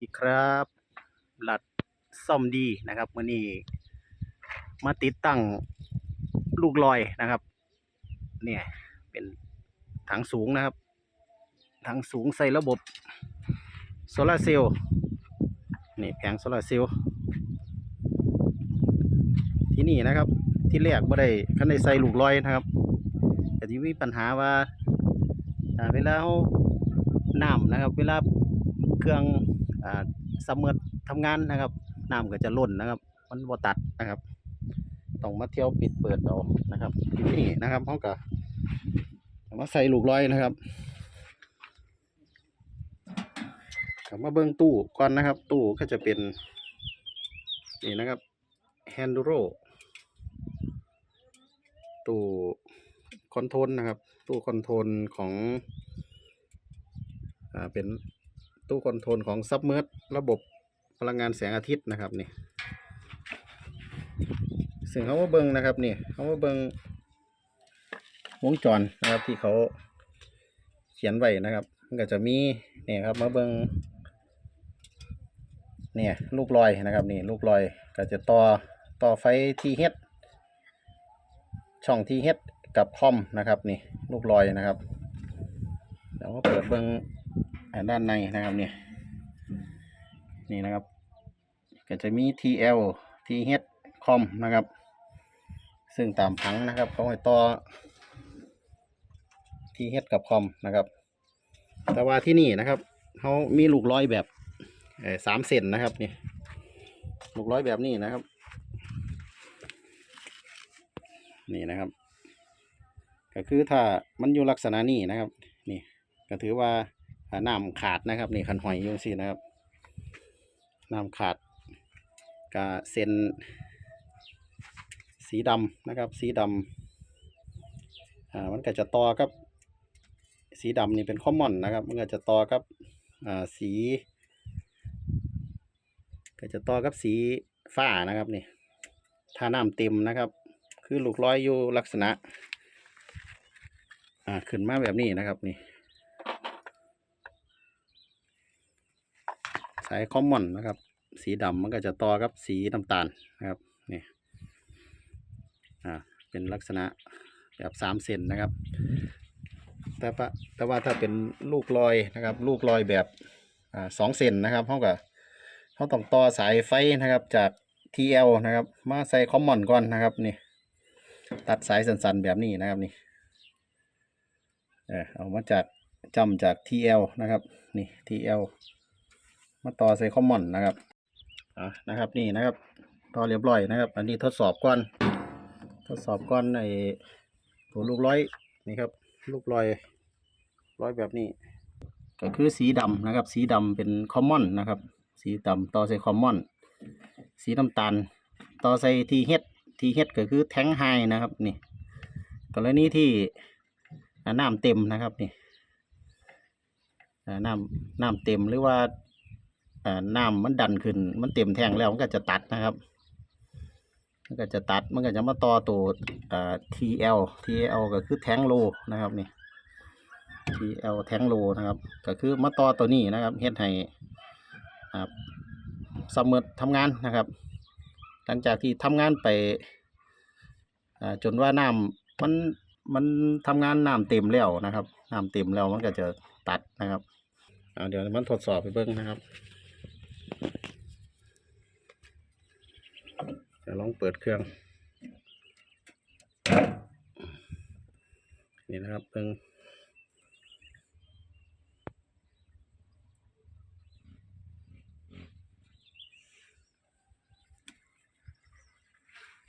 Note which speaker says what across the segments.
Speaker 1: อีกครับหลัดซ่อมดีนะครับมื่อนี้มาติดตั้งลูกลอยนะครับ เนี่ยเป็นถังสูงนะครับ ถังสูงใส่ระบบโซลาร์เซลล์นี่แผงโซลาร์เซลล์ที่นี่นะครับที่แรกบ่ได้คันได้ใส่ลูกลอยนะครับ แต่ที่มีปัญหาว่าเวลาเราน้ำนะครับ เวลาเครื่องอ่าซัมมอร์ทำงานนะครับน้ำก็จะล้นนะครับ มันบ่ตัดนะครับต้องมาเที่ยวปิดเปิดเอานะครับที่นี่นะครับเขาก็มาใส่ลูกลอยนะครับกลับมาเบิ้งตู้ก่อนนะครับ ตู้ก็จะเป็นนี่นะครับ h a n d r o ตู้ คอนโทรลนะครับ ตู้คอนโทรลของอ่าเป็นตู้คอนโทรลของซับเมอร์ระบบพลังงานแสงอาทิตย์นะครับนี่ซึ่งเขาว่าเบิงนะครับนี่เขาว่าเบิงวงจรนะครับที่เขาเขียนไว้นะครับ มันก็จะมีเนี่ยครับมาเบิงเนี่ยลูกลอยนะครับนี่ลูกลอยก็จะต่อต่อไฟที่เฮ็ดช่องที่เฮ็ด กับคอมนะครับนี่ลูกลอยนะครับเดี๋ยวมาเปิดเบิงอ่าด้านในนะครับนี่นี่นะครับ ก็จะมี TL TH คอมนะครับ ซึ่งตามผังนะครับเขาให้ต่อ TH กับคอมนะครับ แต่ว่าที่นี่นะครับเขามีลูกร้อยแบบสามเซนนะครับนี่ลูกร้อยแบบนี้นะครับ นี่นะครับ ก็คือถ้ามันอยู่ลักษณะนี้นะครับ นี่ก็ถือว่าน้ำขาดนะครับ นี่คันหอยอยู่สินะครับน้ำขาดกาเส้นสีดำนะครับ สีดำอ่ามันก็จะต่อกับ สีดำนี่เป็นคอมมอนนะครับ มันก็จะต่อกับอ่าสี ก็จะต่อกับสีฟ้านะครับนี่ถ้าน้ำเต็มนะครับ คือลูกร้อยอยู่ลักษณะ อ่าขึ้นมาแบบนี้นะครับนี่สายคอมมอนนะครับ สีดำมันก็จะต่อกับสีน้ำตาลนะครับนี่อ่าเป็นลักษณะแบบสามเซนนะครับ แต่ปะแต่ว่าถ้าเป็นลูกลอยนะครับ ลูกลอยแบบอ่าสองเซนนะครับเขาก็เขาต้องต่อสายไฟนะครับจาก TL นะครับ มาใส่คอมมอนก่อนนะครับนี่ตัดสายสั้นๆแบบนี้นะครับนี่ เออเอามาจากจำจาก TL นะครับ นี่ TL มาต่อใส่คอมมอนนะครับอ่านะครับนี่นะครับ ต่อเรียบร้อยนะครับ อันนี้ทดสอบก่อน ทดสอบก่อนไอ้ตัวลูกร้อยนี่ครับ ลูกลอยร้อยแบบนี้ ก็คือสีดำนะครับ สีดำเป็นคอมมอนนะครับ สีดำต่อใส่คอมมอน สีน้ำตาล ต่อใส่ทีเฮดทีเฮดก็คือแทงไฮนะครับนี่กรณีที่ น้ำเต็มนะครับนี่น้ำน้ำเต็มหรือว่าน้ำมันดันขึ้น มันเต็มแทงแล้วมันก็จะตัดนะครับ มันก็จะตัดมันก็จะมาต่อตัวอ่า TL TL ก็คือแทงโลนะครับนี่ TL แทงโลนะครับ ก็คือมาต่อตัวนี้นะครับเฮ็ดให้สมมติทำงานนะครับ หลังจากที่ทำงานไปจนว่าน้ำมัน มันทำงานน้ำเต็มแล้วนะครับน้ำเต็มแล้วมันก็จะตัดนะครับเดี๋ยวมันทดสอบไปเบิ้งนะครับเดี๋ยวลองเปิดเครื่อง นี่นะครับเบิ้ง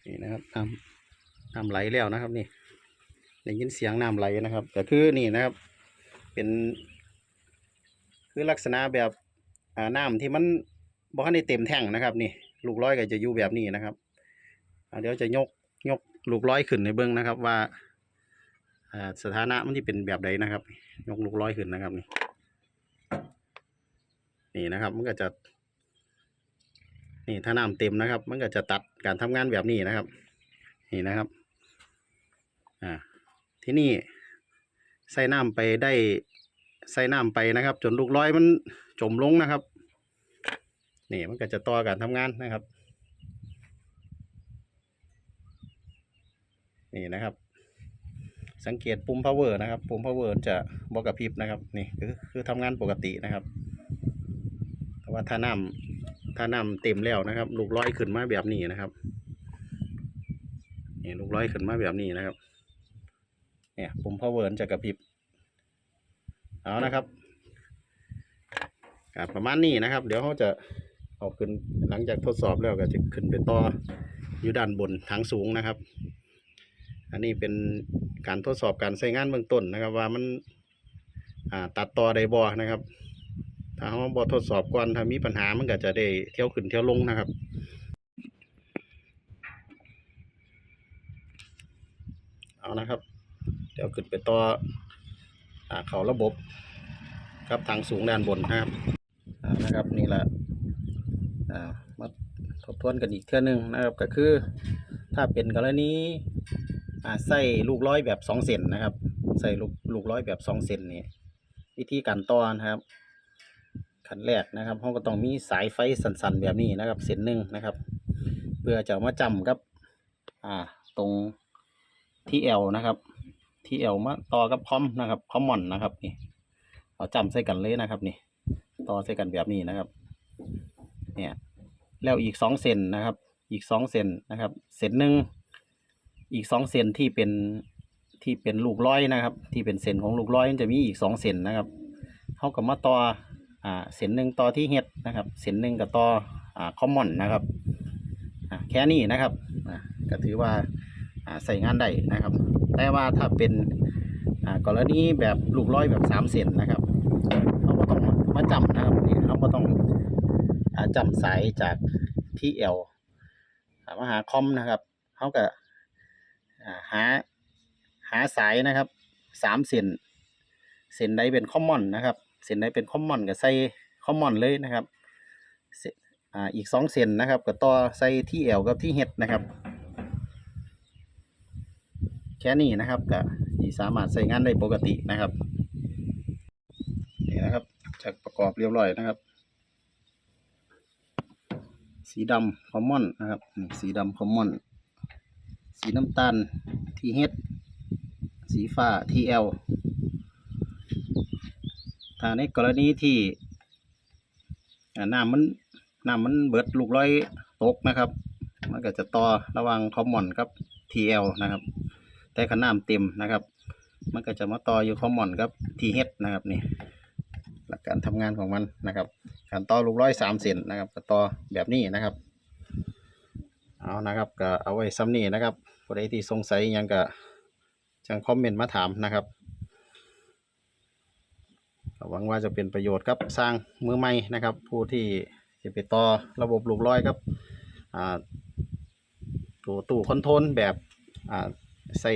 Speaker 1: นี่นะครับน้ำน้ำไหลแล้วนะครับนี่ ได้ยินเสียงน้ำไหลนะครับก็คือนี่นะครับ เป็น คือลักษณะแบบน้ำที่มันบ่ทันได้เต็มแท่งนะครับ นี่ ลูกร้อยก็จะอยู่แบบนี้นะครับเดี๋ยวจะยกยกลูกร้อยขึ้นในเบื้องนะครับ ว่าอ่าสถานะมันที่เป็นแบบใดนะครับ ยกลูกร้อยขึ้นนะครับนี่นี่นะครับ มันก็จะ นี่ถ้าน้ำเต็มนะครับ มันก็จะตัดการทำงานแบบนี้นะครับ นี่นะครับ อ่า ที่นี่ใส่น้ำไปได้ใส่น้ำไปนะครับ จนลูกร้อยมันจมลงนะครับ นี่มันก็จะต่อการทำงานนะครับ นี่นะครับ สังเกตปุ่ม power นะครับ ปุ่ม power จะบอกกระพริบนะครับ นี่คือคือทำงานปกตินะครับ แต่ว่าถ้าน้ำถ้าน้ำเต็มแล้วนะครับ ลูกร้อยขึ้นมาแบบนี้นะครับ นี่ลูกร้อยขึ้นมาแบบนี้นะครับ เนี่ยปุ่ม power จะกระพริบเอานะครับประมาณนี้นะครับ เดี๋ยวเขาจะเอาขึ้นหลังจากทดสอบแล้วก็จะขึ้นไปต่ออยู่ด้านบนทางสูงนะครับ อันนี้เป็นการทดสอบการใช้งานเบื้องต้นนะครับ ว่ามันตัดต่อได้บ่นะครับ ถ้าเขาบ่ทดสอบก่อนถ้ามีปัญหามันก็จะได้เที่ยวขึ้นเที่ยวลงนะครับเอานะครับ เดี๋ยวขึ้นไปต่ออ่าเขาระบบครับทางสูงด้านบนนะครับนะครับนี่แหละมาทบทวนกันอีกเท่านึงนะครับก็คือ ถ้าเป็นกรณีใส่ลูกร้อยแบบสองเซนนะครับ ใส่ลูกลูกร้อยแบบสองเซนนี่วิธีการต่อนะครับขั้นแรกนะครับเขาก็ต้องมีสายไฟสันๆแบบนี้นะครับเส้นหนึ่งนะครับ เพื่อจะมาจำกับ อ่า ตรงที่เอลนะครับ ที่เอลมาต่อกับคอมนะครับคอมมอนนะครับนี่เอาจำใส่กันเลยนะครับนี่ต่อใส่กันแบบนี้นะครับ เนี่ยแล้วอีกสองเซนนะครับ อีกสองเซนนะครับเซนหนึ่งอีกสองเซนที่เป็นที่เป็นลูกร้อยนะครับ ที่เป็นเซนของลูกร้อยมันจะมีอีกสองเซนนะครับเขากับมาต่ออ่าเซนหนึ่งต่อที่เฮดนะครับเซนหนึ่งกับต่ออ่าคอมมอนนะครับอ่าแค่นี้นะครับอ่าก็ถือว่าอ่าใส่งานได้นะครับ แต่ว่าถ้าเป็นอ่ากรณีแบบลูกร้อยแบบสามเซนนะครับเขาก็ต้องมาจำนะครับนี่เขาก็ต้องอ่าจำสายจากที่เอลมาหาคอมนะครับเขาก็หาหาสายนะครับสามเส้นเส้นใดเป็นคอมมอนนะครับเส้นใดเป็นคอมมอนก็ใส่คอมมอนเลยนะครับอ่าอีกสองเส้นนะครับก็ต่อใส่ที่เอลกับที่เฮดนะครับ แค่นี้นะครับก็สามารถใช้งานได้ปกตินะครับนี่นะครับจากประกอบเรียบร้อยนะครับ สีดำคอมมอนนะครับสีดำคอมมอนสีน้ำตาลทีเฮดสีฟ้าทีเอลถ้าในกรณีที่น้ำมันน้ำมันเบิดลูกร้อยตกนะครับ มันก็จะต่อระว่างคอมมอนกับทีเอลนะครับ แต่ขน้ำเต็มนะครับ มันก็จะมาต่ออยู่คอมมอนกับทีเฮดนะครับนี่หลักการทำงานของมันนะครับ การต่อลูกร้อยสามเซนนะครับก็ต่อแบบนี้นะครับ เอานะครับก็เอาไว้ซ้ำนี้นะครับผู้ใดที่สงสัยยังก็จังคอมเมนต์มาถามนะครับหวังว่าจะเป็นประโยชน์กับสร้างมือใหม่นะครับ ผู้ที่จะไปต่อระบบลูกร้อยครับตัวตู้คอนโทรลแบบอ่า ใส่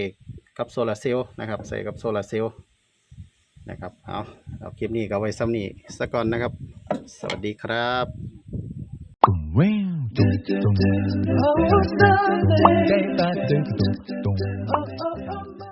Speaker 1: กับโซลาร์เซลล์นะครับ ใส่กับโซลาร์เซลล์นะครับเอาเอาคลิปนี้ก็เอาไว้ซ้ำนี้สักก่อนนะครับ สวัสดีครับ
Speaker 2: Wow, dum,